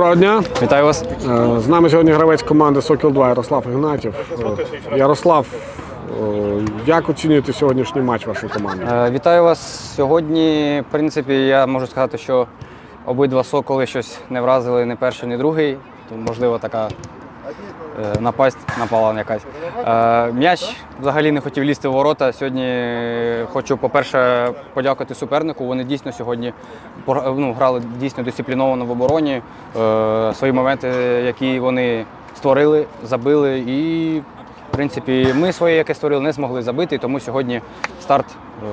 Доброго дня. Вітаю вас. Е, З нами сьогодні гравець команди Сокіл 2 Ярослав Ігнатів. Е, Ярослав, е, як оцінюєте сьогоднішній матч вашої команди? Вітаю вас сьогодні. В принципі, я можу сказати, що обидва соколи щось не вразили ні перший, ні другий. Тому, можливо, така напасть напала якась. Е, М'яч взагалі не хотів лізти в ворота. Сьогодні хочу, по-перше, подякувати супернику. Вони дійсно сьогодні ну, грали дійсно дисципліновано в обороні. Е, Свої моменти, які вони створили, забили. І, в принципі, ми своє, яке створили, не змогли забити, тому сьогодні старт е,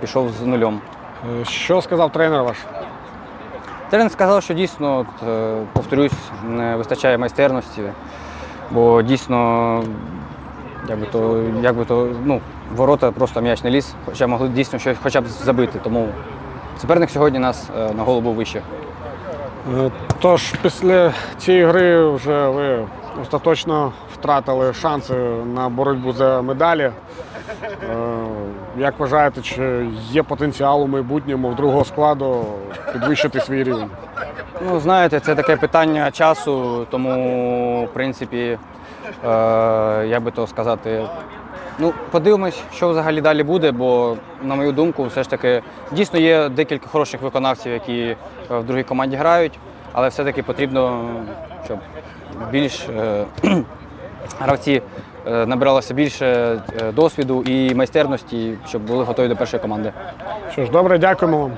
пішов з нульом. Е, Що сказав тренер ваш? Тренер сказав, що дійсно, от, е, повторюсь, не вистачає майстерності, бо дійсно, як би то, як би то, ну, ворота просто м'яч не ліз, хоча могли дійсно щось хоча б забити. Тому суперник сьогодні нас е, на голову вище. Е, Тож після цієї гри вже ви остаточно втратили шанси на боротьбу за медалі. Як вважаєте, чи є потенціал у майбутньому в другого складу підвищити свій рівень? Ну, знаєте, це таке питання часу, тому, в принципі, е, як би то сказати, ну, подивимось, що взагалі далі буде, бо, на мою думку, все ж таки дійсно є декілька хороших виконавців, які е, в другій команді грають, але все-таки потрібно, щоб більш е, гравці е, набиралося більше е, досвіду і майстерності, щоб були готові до першої команди. Що ж, добре, дякуємо вам.